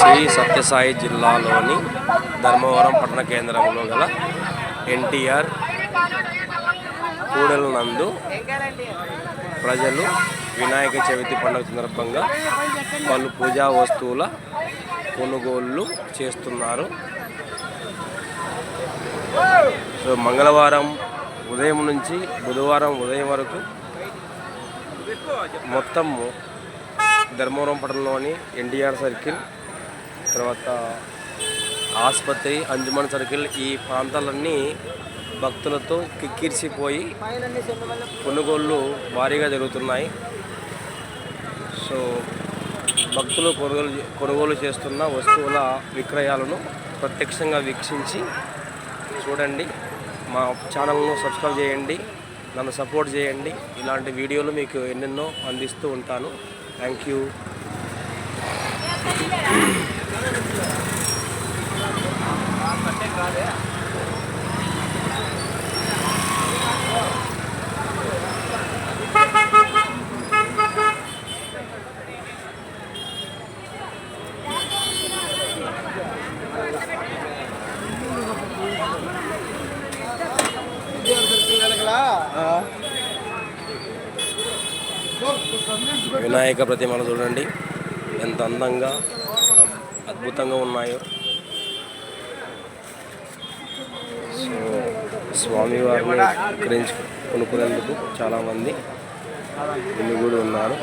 శ్రీ సత్యసాయి జిల్లాలోని ధర్మవరం పట్టణ కేంద్రంలో గల ఎన్టీఆర్ కూడల నందు ప్రజలు వినాయక చవితి పండుగ సందర్భంగా పలు పూజా వస్తువుల కొనుగోళ్ళు చేస్తున్నారు. సో మంగళవారం ఉదయం నుంచి బుధవారం ఉదయం వరకు మొత్తం ధర్మవరం పట్టణంలోని ఎన్టీఆర్ సర్కిల్ తర్వాత ఆసుపత్రి అంజుమన్ సర్కిల్ ఈ ప్రాంతాలన్నీ భక్తులతో కిక్కిరిసిపోయి కొనుగోళ్ళు భారీగా జరుగుతున్నాయి. సో భక్తులు కొనుగోలు కొనుగోలు చేస్తున్న వస్తువుల విక్రయాలను ప్రత్యక్షంగా వీక్షించి చూడండి. మా ఛానల్ను సబ్స్క్రైబ్ చేయండి. నన్ను సపోర్ట్ చేయండి. ఇలాంటి వీడియోలు మీకు ఎన్నెన్నో అందిస్తూ ఉంటాను. thank you Uh ah. -huh. Vinayaka ప్రతిమలు చూడండి. ఎంత అందంగా అబ్- అద్భుతంగా ఉన్నాయో. సో స్వామివారిని విక్రయించు కొనుక్కునేందుకు చాలామంది ఇల్లు కూడా ఉన్నారు.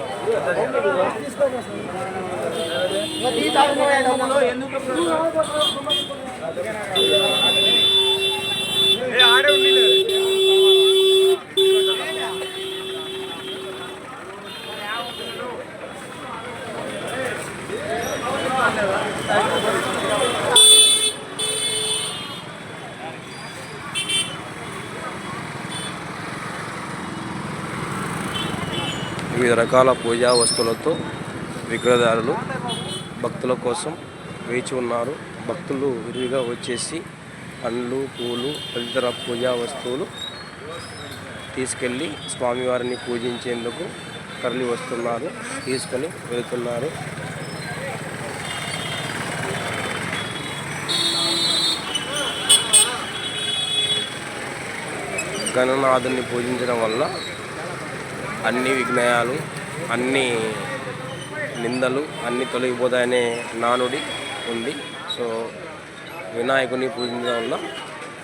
వివిధ రకాల పూజా వస్తువులతో విగ్రహదారులు భక్తుల కోసం వేచి ఉన్నారు. భక్తులు విరివిగా వచ్చేసి పండ్లు పూలు తదితర పూజా వస్తువులు తీసుకెళ్ళి స్వామివారిని పూజించేందుకు తరలి వస్తున్నారు తీసుకొని వెళుతున్నారు. గణనాథుని పూజించడం వల్ల అన్ని విఘ్నయాలు అన్ని నిందలు అన్ని తొలగిపోతాయనే నానుడి ఉంది. సో వినాయకుని పూజించడం వల్ల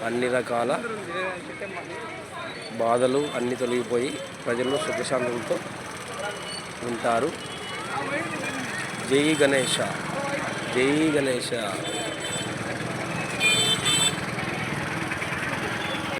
అన్ని రకాల బాధలు అన్ని తొలగిపోయి ప్రజలు సుఖశాంతులతో ఉంటారు. జై గణేష జై గణేష.